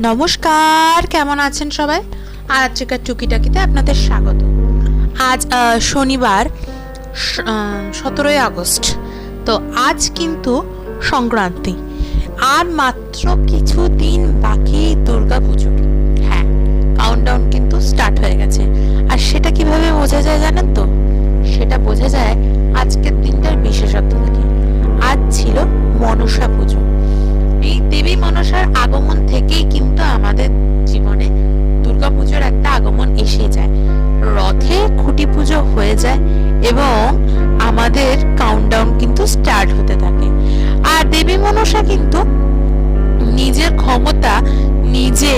নমস্কার, কেমন আছেন সবাই? আজকের টুকিটাকিতে আপনাদের স্বাগত। আজ শনিবার সতেরোই আগস্ট। তো আজ কিন্তু সংক্রান্তি। আর মাত্র কিছু দিন বাকি দুর্গা পুজো। হ্যাঁ কাউন্টডাউন কিন্তু স্টার্ট হয়ে গেছে। আর সেটা কীভাবে বোঝা যায় জানেন তো? সেটা বোঝা যায় আজকের দিনটার বিশেষত্ব থেকে আজ ছিল মনসা পুজো। এই দেবী মনসার আগমন হয়ে যায় এবং আমাদের কাউন্টডাউন কিন্তু স্টার্ট হতে থাকে। আর দেবী মনসা কিন্তু নিজের ক্ষমতা নিজে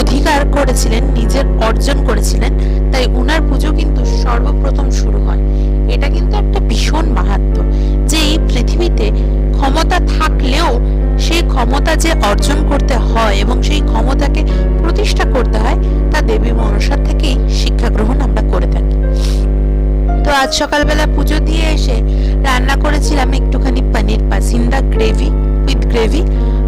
অধিকার করেছিলেন, নিজের অর্জন করেছিলেন, তাই উনার পুজো কিন্তু সর্বপ্রথম শুরু হয়। এটা কিন্তু একটা ভীষণ মাহাত্ম যে এই পৃথিবীতে ক্ষমতা থাকলেও সেই ক্ষমতা যে অর্জন করতে হয় এবং সেই ক্ষমতাকে প্রতিষ্ঠা করতে হয়, তা দেবী মনসার থেকেই শিক্ষা গ্রহণ আমরা করে থাকি। তো আজ সকালবেলা পুজো দিয়ে এসে রান্না করেছিলাম একটুখানি paneer pasanda gravy with gravy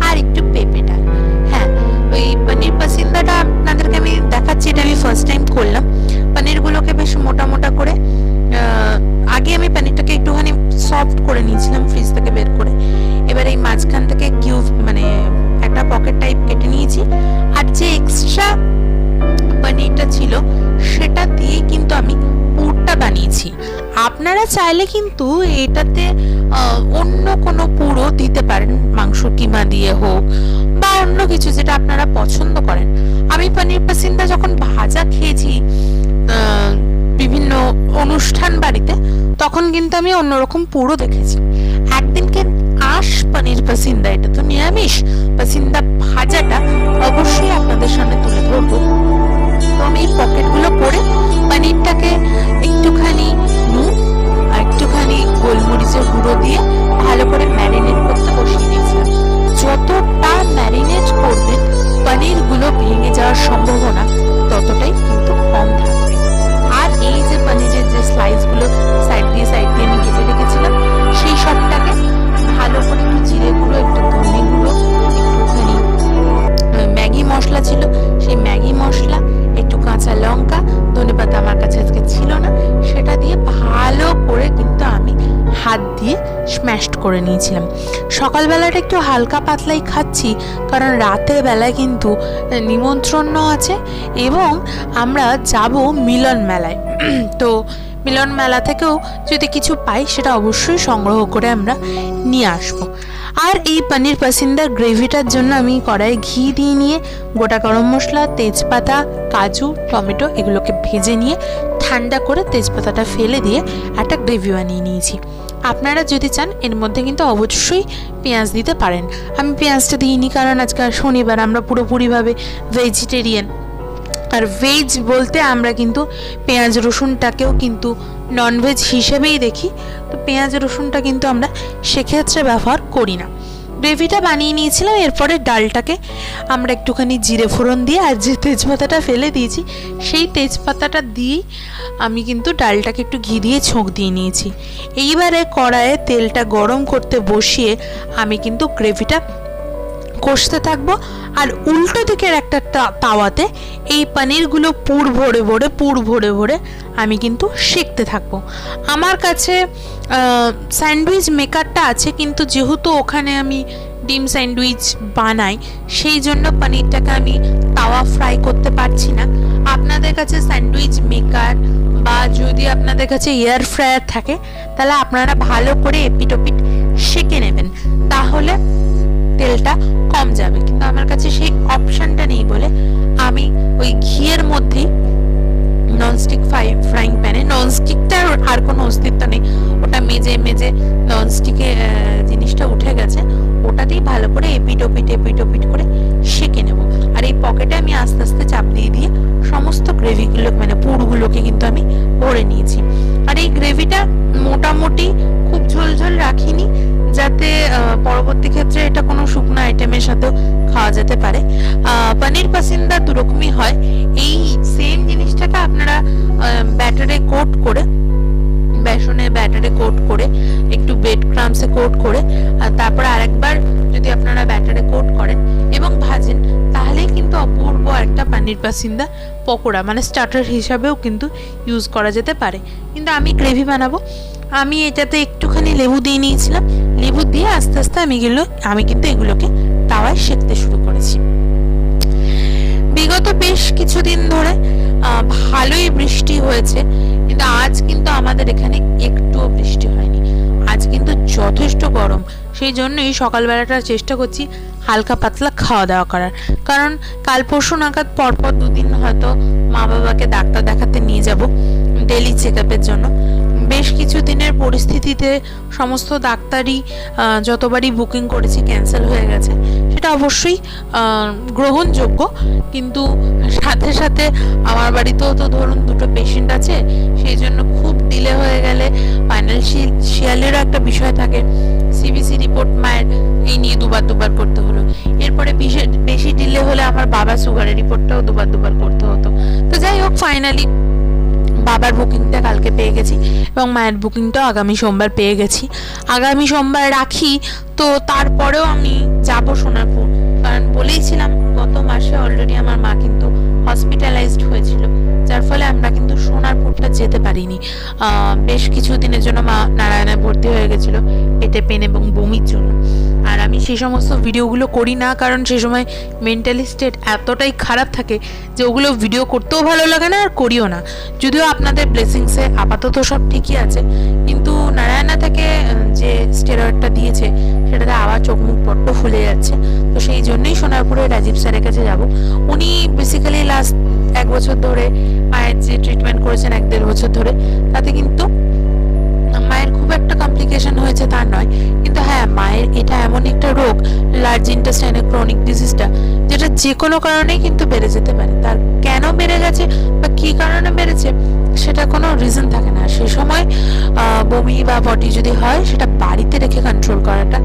আর একটু পেঁপে ডাল। হ্যাঁ ওই পনির পাসিন্দাটা আপনাদেরকে আমি দেখাচ্ছি, এটা আমি ফার্স্ট টাইম করলাম। পনিরগুলোকে বেশ মোটা মোটা করে আগে আমি পনিরটাকে একটুখানি সফট করে নিয়েছিলাম ফ্রিজ থেকে বের করে। এবার এই মাঝখান থেকে কিউব মানে একটা পকেট টাইপ কেটে নিয়েছি। আর যে এক্সট্রা পনিরটা ছিল, সেটা দিয়েই কিন্তু আমি বানিয়েছি। আপনারা চাইলে কিন্তু এটাতে অন্য কোনো পুরো দিতে পারেন, মাংস কিমা দিয়ে হোক, বা অন্য কিছু যেটা আপনারা পছন্দ করেন। আমি পনির পাসিন্দা যখন ভাজা খেয়েছি বিভিন্ন অনুষ্ঠান বাড়িতে, তখন কিন্তু আমি অন্যরকম পুরো দেখেছি। একদিনকে আশ পনির পাসিন্দা, এটা তো নিরামিষ। পাসিন্দা ভাজাটা অবশ্যই আপনাদের সামনে তুলে ধরবো। তো আমি এই পকেটগুলো করে পনিরটাকে একটুখানি নুন আর একটুখানি গোলমরিচের গুঁড়ো দিয়ে ভালো করে ম্যারিনেট করতে বসিয়ে দিয়েছিলাম। যতটা ম্যারিনেট করবেন, পনিরগুলো ভেঙে যাওয়ার সম্ভাবনা ততটাই কিন্তু কম থাকবে। আর এই যে পনিরের যে স্লাইসগুলো সাইড দিয়ে সাইড দিয়ে আমি কেটে রেখেছিলাম নিয়েছিলাম সকালবেলাটা একটু হালকা পাতলাই খাচ্ছি, কারণ রাতের বেলায় কিন্তু নিমন্ত্রণ আছে এবং আমরা যাব মিলন মেলায়। তো মিলন মেলা থেকেও যদি কিছু পাই, সেটা অবশ্যই সংগ্রহ করে আমরা নিয়ে আসব। আর এই পনির পাসিন্দার গ্রেভিটার জন্য আমি কড়াইয়ে ঘি দিয়ে নিয়ে, গোটা গরম মশলা, তেজপাতা, কাজু, টমেটো এগুলোকে ভেজে নিয়ে, ঠান্ডা করে তেজপাতাটা ফেলে দিয়ে একটা গ্রেভি বানিয়ে নিয়েছি। আপনারা যদি চান, এর মধ্যে কিন্তু অবশ্যই পেঁয়াজ দিতে পারেন। আমি পেঁয়াজটা দিইনি কারণ আজকাল শনিবার আমরা পুরোপুরিভাবে ভেজিটেরিয়ান আর ভেজ বলতে আমরা কিন্তু পেঁয়াজ রসুনটাকেও কিন্তু ননভেজ হিসেবেই দেখি। তো পেঁয়াজ রসুনটা কিন্তু আমরা সেক্ষেত্রে ব্যবহার করি না। গ্রেভিটা বানিয়ে নিয়েছিলাম, এরপরে ডালটাকে আমরা একটুখানি জিরে ফোড়ন দিয়ে আর যে তেজপাতাটা ফেলে দিয়েছি, সেই তেজপাতাটা দিয়েই আমি কিন্তু ডালটাকে একটু ঘি দিয়ে ছোঁক দিয়ে নিয়েছি। এইবারে কড়াইয়ে তেলটা গরম করতে বসিয়ে আমি কিন্তু গ্রেভিটা কষতে থাকব। আর উল্টো দিকের একটা তাওয়াতে এই পনিরগুলো পুর ভরে ভরে, পুর ভরে ভরে আমি কিন্তু শিখতে থাকব। আমার কাছে স্যান্ডউইচ মেকারটা আছে, কিন্তু যেহেতু ওখানে আমি ডিম স্যান্ডউইচ বানাই, সেই জন্য পনিরটাকে আমি তাওয়া ফ্রাই করতে পারছি না। আপনাদের কাছে স্যান্ডউইচ মেকার বা যদি আপনাদের কাছে এয়ার ফ্রায়ার থাকে, তাহলে আপনারা ভালো করে এপিটোপিট সেঁকে নেবেন। তাহলে তেলটা কম যাবে। কিন্তু আমার কাছে সেই অপশানটা নেই বলে আমি ওই ঘিয়ের মধ্যেই ননস্টিক ফ্রাই প্যানে ননস্টিকটার আর কোনো অস্তিত্ব নেই। ওটা মেজে মেজে ননস্টিকে জিনিসটা উঠে গেছে। ওটাতেই ভালো করে এপিট, ওপিট এপিট, ওপিট করে সেঁকে নেব। আর এই পকেটে আমি আস্তে আস্তে চাপ দিয়ে দিয়ে সমস্ত গ্রেভিগুলো মানে পুরগুলোকে কিন্তু আমি ভরে নিয়েছি। আর এই গ্রেভিটা মোটামুটি খুব ঝোলঝোল রাখিনি। যাতে পরবর্তী ক্ষেত্রে এটা কোনো শুকনো আইটেমের সাথেও খাওয়া যেতে পারে। পনির পাসিন্দা দুরকমই হয়। এই সেম জিনিসটাকে আপনারা ব্যাটারে কোট করে বেসনের ব্যাটারে কোট করে, একটু ব্রেড ক্রামসে কোট করে তারপর আরেকবার যদি আপনারা ব্যাটারে কোট করেন এবং ভাজেন, তাহলেই কিন্তু নির্বাসিন্দা পকোড়া মানে স্টার্টার হিসাবেও কিন্তু ইউজ করা যেতে পারে। কিন্তু আমি গ্রেভি বানাবো। আমি এটাতে একটুখানি লেবু দিয়ে নিয়েছিলাম। লেবু দিয়ে আস্তে আস্তে আমি এগুলো আমি কিন্তু এগুলোকে তাওয়ায় সেঁকতে শুরু করেছি। বিগত বেশ কিছুদিন ধরে ভালোই বৃষ্টি হয়েছে, কিন্তু আজ কিন্তু আমাদের এখানে একটুও বৃষ্টি হয়নি। আজ কিন্তু যথেষ্ট গরম, সেই জন্যই সকালবেলাটা চেষ্টা করছি হালকা পাতলা খাওয়া দাওয়া করার। কারণ কাল পরশু নাগাদ পরপর দুদিন হয়তো মা বাবাকে ডাক্তার দেখাতে নিয়ে যাব ডেলি চেক আপের জন্য। বেশ কিছু দিনের পরিস্থিতিতে সমস্ত ডাক্তারই যতবারই বুকিং করেছি ক্যান্সেল হয়ে গেছে। সেটা অবশ্যই গ্রহণযোগ্য। কিন্তু সাথে সাথে আমার বাড়িতেও তো ধরুন দুটো পেশেন্ট আছে, সেই জন্য খুব ডিলে হয়ে গেলে ফাইন্যান্সিয়ালেরও একটা বিষয় থাকে। সিবিসি রিপোর্ট মায়ের এই নিয়ে দুবার দুবার করতে হলো। এরপরে বেশি ডিলে হলে আমার বাবা সুগারের রিপোর্টটাও দুবার দুবার করতে হতো। তো যাই হোক ফাইনালি বাবার বুকিংটা কালকে পেয়ে গেছি এবং মায়ের বুকিংটাও আগামী সোমবার পেয়ে গেছি। আগামী সোমবার রাখি, তো তারপরেও আমি যাব সোনারপুর। কারণ বলেইছিলাম গত মাসে অলরেডি আমার মা কিন্তু হসপিটালাইজড হয়েছিল। যার ফলে আমরা কিন্তু যেতে পারিনি। বেশ কিছু দিনের জন্য মা নারায়ণায় ভর্তি হয়ে গেছিল পেটে পেন এবং বমির জন্য। আর আমি সেই সমস্ত ভিডিওগুলো করি না, কারণ সে সময় মেন্টালি স্টেট এতটাই খারাপ থাকে যে ওগুলো ভিডিও করতেও ভালো লাগে না আর করিও না। যদিও আপনাদের ব্লেসিংসে আপাতত সব ঠিকই আছে, কিন্তু নারায়ণা থেকে যে স্টেরয়েডটা দিয়েছে, সেটাতে আবার চোখ মুখ বড্ড ফুলে যাচ্ছে। তো সেই জন্যই সোনারপুরে রাজীব স্যারের কাছে যাব। উনি বেসিক্যালি লাস্ট এক বছর ধরে মায়ের যে ট্রিটমেন্ট করেছেন, এক দেড় বছর ধরে, তাতে কিন্তু মায়ের খুব একটা কমপ্লিকেশন হয়েছে তা নয়। কিন্তু হ্যাঁ মায়ের এটা এমন একটা রোগ লার্জ ইন্টেস্টাইনের ক্রনিক ডিজিজটা যেটা যে কোনো কারণেই কিন্তু বেড়ে যেতে পারে। তার কেন বেড়ে গেছে বা কী কারণে বেড়েছে, সেটা কোনো রিজন থাকে না। সে সময় বমি বা বডি যদি হয়, সেটা বাড়িতে রেখে কন্ট্রোল করাটা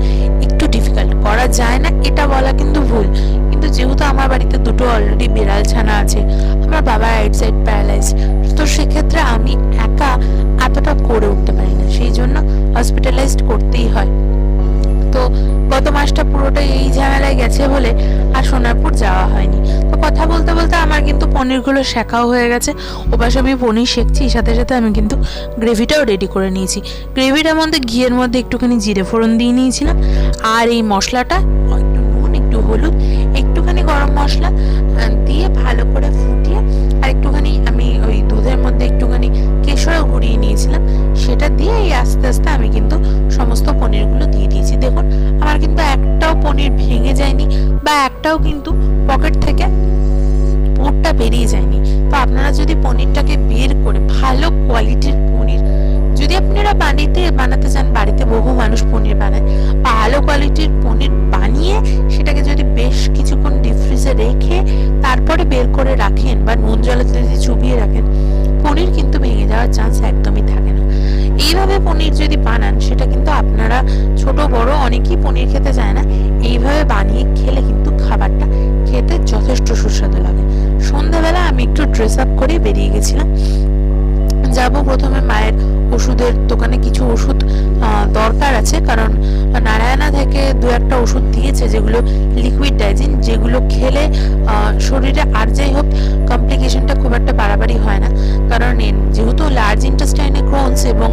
একটু ডিফিকাল্ট করা যায় না, এটা বলা কিন্তু ভুল। কিন্তু যেহেতু আমার বাড়িতে দুটো অলরেডি বিড়াল ছানা আছে বাবা রাইট সাইড প্যারালাইজ তো সেক্ষেত্রে আমি একা এতটা করে উঠতে পারি না। সেই জন্য হসপিটালাইজড করতেই হয়। তো গত মাসটা পুরোটাই এই ঝামেলায় গেছে বলে আর সোনারপুর যাওয়া হয়নি। তো কথা বলতে বলতে আমার কিন্তু পনিরগুলো শেখাও হয়ে গেছে। ওপাশে আমি পনির শেখছি, সাথে সাথে আমি কিন্তু গ্রেভিটাও রেডি করে নিয়েছি। গ্রেভিটার মধ্যে ঘিয়ের মধ্যে একটুখানি জিরে ফোড়ন দিয়ে নিয়েছিলাম। আর এই মশলাটা একটু নুন, একটু হলুদ, একটুখানি গরম মশলা দিয়ে ভালো একটাও কিন্তু পকেট থেকে পুরটা বেরিয়ে যায়নি। তো আপনারা যদি পনিরটাকে বের করে ভালো কোয়ালিটির পনির, যদি আপনারা বাড়িতে বানাতে চান, বাড়িতে বহু মানুষ পনির বানায়, ভালো কোয়ালিটির পনির বানিয়ে সেটাকে যদি বেশ কিছুক্ষণ ডিপ ফ্রিজে রেখে তারপরে বের করে রাখেন বা নুন জলেতে যদি চুবিয়ে রাখেন, পনির কিন্তু ভেঙে যাওয়ার চান্স একদমই থাকে না। এইভাবে পনির যদি বানান, সেটা কিন্তু আপনারা ছোট, বড় অনেকেই পনির খেতে চায় না। এইভাবে বানিয়ে খেলে কিন্তু খাবারটা খেতে যথেষ্ট সুস্বাদু লাগে। সন্ধ্যাবেলা আমি একটু ড্রেস আপ করে বেরিয়ে গেছিলাম। যাব প্রথমে মায়ের ওষুধের দোকানে কিছু ওষুধ দরকার আছে। কারণ নারায়ণা থেকে দু একটা ওষুধ দিয়েছে, যেগুলো লিকুইড ডাইজিন যেগুলো খেলে শরীরে আর যাই হোক কমপ্লিকেশনটা খুব একটা বাড়াবাড়ি হয় না। কারণ যেহেতু লার্জ ইন্টেস্টাইনে ক্রোনস এবং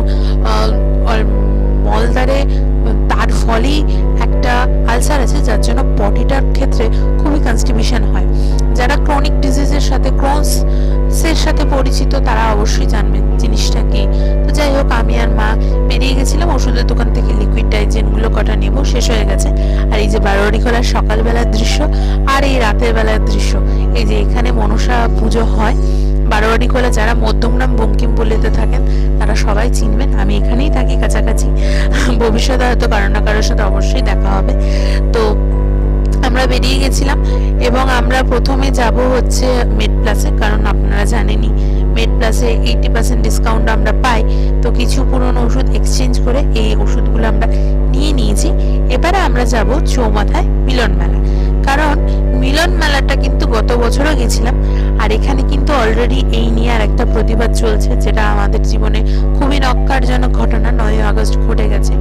মলদ্বারে, তার ফলেই একটা আলসার আছে, যার জন্য পটিটার ক্ষেত্রে খুবই কনস্টিবিউশন হয়। যারা ক্রনিক ডিজিজের সাথে ক্রনস এর সাথে পরিচিত, তারা অবশ্যই জানবেন জিনিসটা কি তো যাই হোক, আমি আর মা বেরিয়ে গেছিলাম, ওষুধের দোকান থেকে লিকুইড ডাইজেনগুলো কটা নেব, শেষ হয়ে গেছে। আর এই যে বারোয়ারি খোলার সকালবেলার দৃশ্য, আর এই রাতের বেলার দৃশ্য, এই যে এখানে মনসা পুজো হয় বারোয়ারি খোলা যারা মধ্যমগ্রাম বঙ্কিম বলেতে থাকেন, তারা সবাই চিনবেন, আমি এখানেই থাকি কাছাকাছি। ভবিষ্যতে হয়তো কারও না কারোর সাথে অবশ্যই দেখা হবে। তো আমরা বেরিয়ে গেছিলাম এবং আমরা প্রথমে যাব হচ্ছে মেড প্লাসে কারণ আপনারা জানেনই মেড প্লাসে এইটি পার্সেন্ট ডিসকাউন্ট আমরা পাই। তো কিছু পুরনো ওষুধ এক্সচেঞ্জ করে এই ওষুধগুলো আমরা নিয়ে নিয়েছি। এবারে আমরা যাব চৌমাথায় মিলন মেলা বছরও গেছিলাম, আর এখানে কিন্তু অলরেডি এই নিয়ে আর একটা প্রতিবাদ চলছে, যেটা আমাদের জীবনে খুবই নক্কারজনক ঘটনা নয় আগস্ট ঘটে গেছে,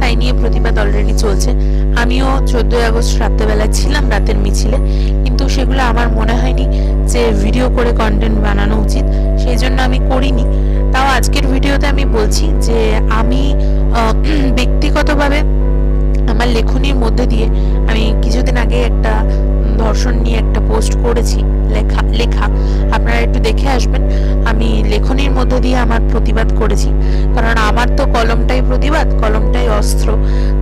তাই নিয়ে প্রতিবাদ অলরেডি চলছে। আমিও চোদ্দই আগস্ট রাত্রেবেলায় ছিলাম রাতের মিছিলে, কিন্তু সেগুলো আমার মনে হয়নি যে ভিডিও করে কন্টেন্ট বানানো উচিত, সেই জন্য আমি করিনি। তাও আজকের ভিডিওতে আমি বলছি যে আমি ব্যক্তিগতভাবে আমার লেখনির মধ্যে দিয়ে আমি কিছুদিন আগে একটা ধর্ষণ নিয়ে একটা পোস্ট করেছি, লেখা লেখা। আপনারা একটু দেখে আসবেন, আমি লেখনির মধ্যে দিয়ে আমার প্রতিবাদ করেছি। কারণ আমার তো কলমটাই প্রতিবাদ, কলমটাই অস্ত্র।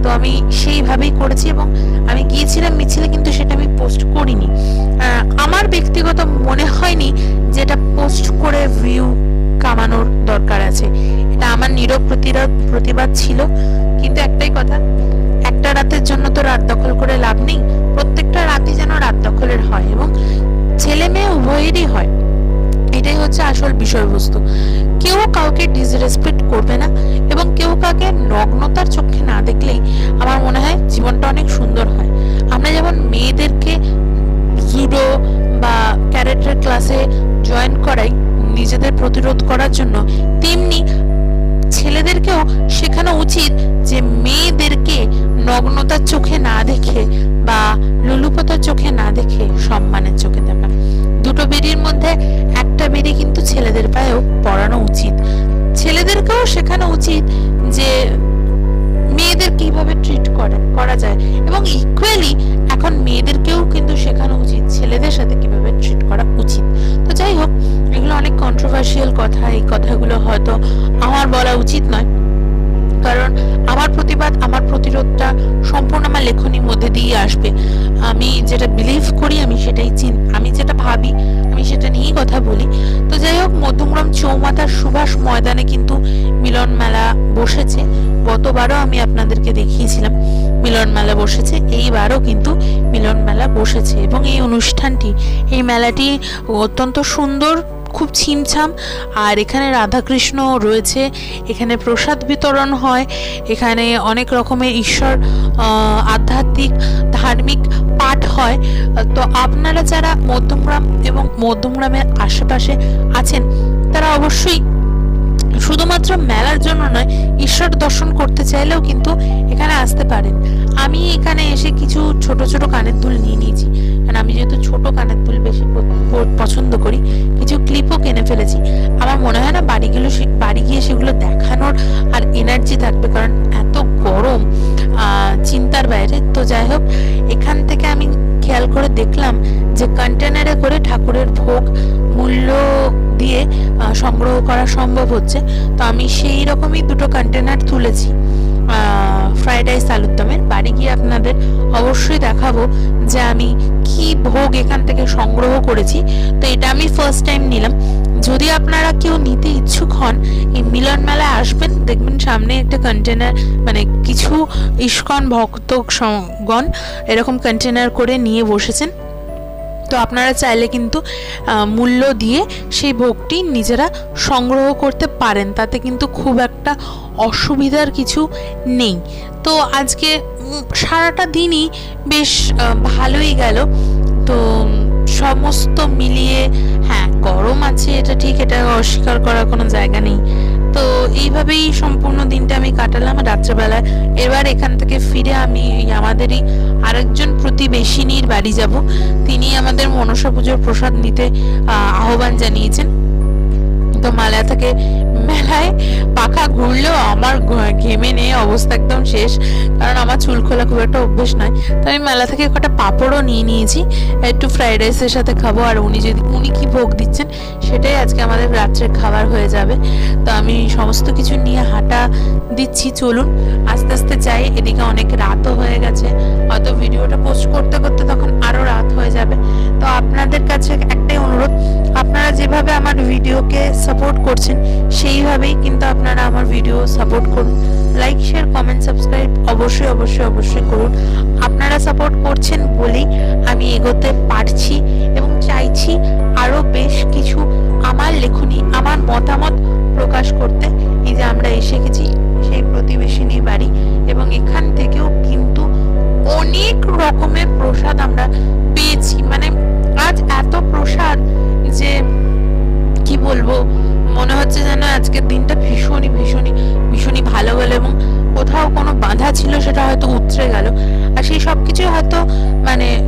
তো আমি সেইভাবেই করেছি এবং আমি গিয়েছিলাম মিছিলে, কিন্তু সেটা আমি পোস্ট করিনি। আমার ব্যক্তিগত মনে হয়নি যেটা পোস্ট করে ভিউ কামানোর দরকার আছে। এটা আমার নীরব প্রতিরোধ, প্রতিবাদ ছিল। কিন্তু একটাই কথা, একটা রাতের জন্য তো রাত দখল করে লাভ নেই। প্রত্যেকটা যেন রাত দখলের হয় এবং ছেলে মেয়ে উভয়েরই হয়। এটাই হচ্ছে আসল বিষয়বস্তু। কেউ কাউকে ডিসরেসপেক্ট করবে না এবং কেউ কাউকে নগ্নতার চোখে না দেখলেই আমার মনে হয় জীবনটা অনেক সুন্দর হয়। আমরা যেমন মেয়েদেরকে জুডো বা ক্যারেক্টার ক্লাসে জয়েন করাই, নিজেদের প্রতিরোধ করার জন্য, তেমনি ছেলেদেরকেও শেখানো উচিত যে মেয়েদেরকে নগ্নতার চোখে না দেখে বা লুলুপতার চোখে না দেখে সম্মানের চোখে দেখা। দুটো বেরির মধ্যে একটা বেরি কিন্তু ছেলেদের পায়েও পড়ানো উচিত। ছেলেদেরকেও শেখানো উচিত যে মেয়েদের কীভাবে ট্রিট করে, করা যায়। এবং ইকুয়ালি এখন মেয়েদেরকেও কিন্তু শেখানো উচিত, ছেলেদের সাথে কীভাবে ট্রিট করা উচিত। তো যাই হোক, এগুলো অনেক কন্ট্রোভার্সিয়াল কথা, এই কথাগুলো হয়তো আমার বলা উচিত নয়। কারণ আমার প্রতিবাদ, আমার প্রতিরোধটা সম্পূর্ণ আমার লেখনির মধ্যে দিয়ে আসবে। আমি যেটা বিলিভ করি, আমি সেটাই চিন, আমি যেটা ভাবি, আমি সেটা নিয়েই কথা বলি। তো যাই হোক, মধ্যমগ্রাম চৌমাথার সুভাষ ময়দানে কিন্তু মিলন মেলা বসেছে। গতবারও আমি আপনাদেরকে দেখিয়েছিলাম, মিলন মেলা বসেছে। এইবারও কিন্তু মিলন মেলা বসেছে এবং এই অনুষ্ঠানটি, এই মেলাটি অত্যন্ত সুন্দর খুব ছিমছাম। আর এখানে রাধাকৃষ্ণ রয়েছে, এখানে প্রসাদ বিতরণ হয়, এখানে অনেক রকমের ঈশ্বর আধ্যাত্মিক, ধার্মিক পাঠ হয়। তো আপনারা যারা মধ্যমগ্রাম এবং মধ্যমগ্রামের আশেপাশে আছেন, তারা অবশ্যই শুধুমাত্র মেলার জন্য নয়, ঈশ্বর দর্শন করতে চাইলেও কিন্তু এখানে আসতে পারেন। আমি এখানে এসে কিছু ছোট ছোট কানের দুল নিয়ে নিয়েছি। কারণ আমি যেহেতু ছোট কানের দুল বেশি পছন্দ করি, কিছু ক্লিপও কিনে ফেলেছি। আমার মনে হয় না বাড়ি গেলে সে, বাড়ি গিয়ে সেগুলো দেখানোর আর এনার্জি থাকবে, কারণ এত গরম চিন্তার বাইরে। তো যাই হোক, এখান থেকে আমি খেয়াল করে দেখলাম যে কন্টেনারে করে ঠাকুরের ভোগ মূল্য দিয়ে সংগ্রহ করা সম্ভব হচ্ছে। তো আমি সেই রকমই দুটো কন্টেনার তুলেছি ফ্রাইড রাইস আলুর দমের। বাড়ি গিয়ে আপনাদের অবশ্যই দেখাবো যে আমি কি ভোগ এখান থেকে সংগ্রহ করেছি। তো এটা আমি ফার্স্ট টাইম নিলাম। যদি আপনারা কেউ নিতে ইচ্ছুক হন, এই মিলন মেলায় আসবেন, দেখবেন সামনে একটা কন্টেনার মানে কিছু ইস্কন ভক্তগণ এরকম কন্টেনার করে নিয়ে বসেছেন। তো আপনারা চাইলে কিন্তু মূল্য দিয়ে সেই ভোগটি নিজেরা সংগ্রহ করতে পারেন। তাতে কিন্তু খুব একটা অসুবিধার কিছু নেই। তো আজকে সারাটা দিনই বেশ ভালোই গেল। তো সমস্ত মিলিয়ে হ্যাঁ গরম আছে এটা ঠিক, এটা অস্বীকার করার কোনো জায়গা নেই। তো এইভাবেই সম্পূর্ণ দিনটা আমি কাটালাম রাত্রেবেলায়। এবার এখান থেকে ফিরে আমি আমাদেরই আরেকজন প্রতিবেশিনীর বাড়ি যাব। তিনি আমাদের মনসা পুজোর প্রসাদ নিতে আহ, আহ্বান জানিয়েছেন। তো মালা থেকে মেলায় পাখা ঘুরলেও আমার ঘেমে নিয়ে অবস্থা একদম শেষ। কারণ আমার চুল খোলা খুব একটা অভ্যেস নয়। তো আমি মেলা থেকে কটা পাঁপড়ও নিয়ে নিয়েছি। একটু ফ্রাইড রাইসের সাথে খাব। আর উনি যদি উনি কি ভোগ দিচ্ছেন? সেটাই আজকে আমাদের রাত্রের খাবার হয়ে যাবে। তো আমি সমস্ত কিছু নিয়ে হাঁটা দিচ্ছি। চলুন, আস্তে আস্তে যাই। এদিকে অনেক রাতও হয়ে গেছে। হয়তো ভিডিওটা পোস্ট করতে করতে তখন আরও রাত হয়ে যাবে। তো আপনাদের কাছে একটাই অনুরোধ, আপনারা যেভাবে আমার ভিডিওকে সাপোর্ট করছেন সেইভাবেই কিন্তু আপনারা আমার ভিডিও সাপোর্ট করুন। লাইক শেয়ার কমেন্ট সাবস্ক্রাইব অবশ্যই অবশ্যই অবশ্যই করুন। আপনারা সাপোর্ট করছেন বলেই আমি এগোতে পারছি এবং চাইছি আরও বেশ কিছু আমার লেখনী, আমার মতামত প্রকাশ করতে। এই যে আমরা এসে গেছি সেই প্রতিবেশিনী বাড়ি এবং এখান থেকেও কিন্তু অনেক রকমের প্রসাদ আমরা পেয়েছি। মানে আজ এত প্রসাদ যে, কি বলব মনে হচ্ছে যেন আজকের দিনটা ভীষণই ভীষণই ভীষণই ভালো হলো এবং কোথাও কোনো বাধা ছিল সেটা হয়তো উতরে গেল। আর সেই সব কিছুই হয়তো মানে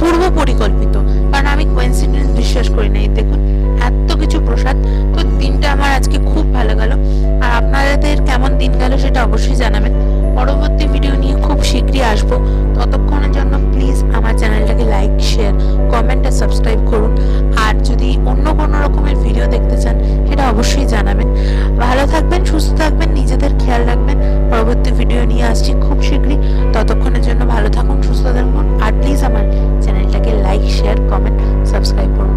পূর্ব পরিকল্পিত। কারণ আমি কোয়েন্সিডেন্স বিশ্বাস করি না। দেখুন, এত কিছু প্রসাদ। তো দিনটা আমার আজকে খুব ভালো গেল। আর আপনাদের কেমন দিন গেল সেটা অবশ্যই জানাবেন। পরবর্তী ভিডিও নিয়ে খুব শীঘ্রই আসব। অবশ্যই জানাবেন। ভালো থাকবেন, সুস্থ থাকবেন, নিজেদের খেয়াল রাখবেন। পরবর্তী ভিডিও নিয়ে আসছি খুব শীঘ্রই। ততক্ষণের জন্য ভালো থাকুন, সুস্থ থাকুন। আর প্লিজ আমার চ্যানেলটাকে লাইক শেয়ার কমেন্ট সাবস্ক্রাইব করুন।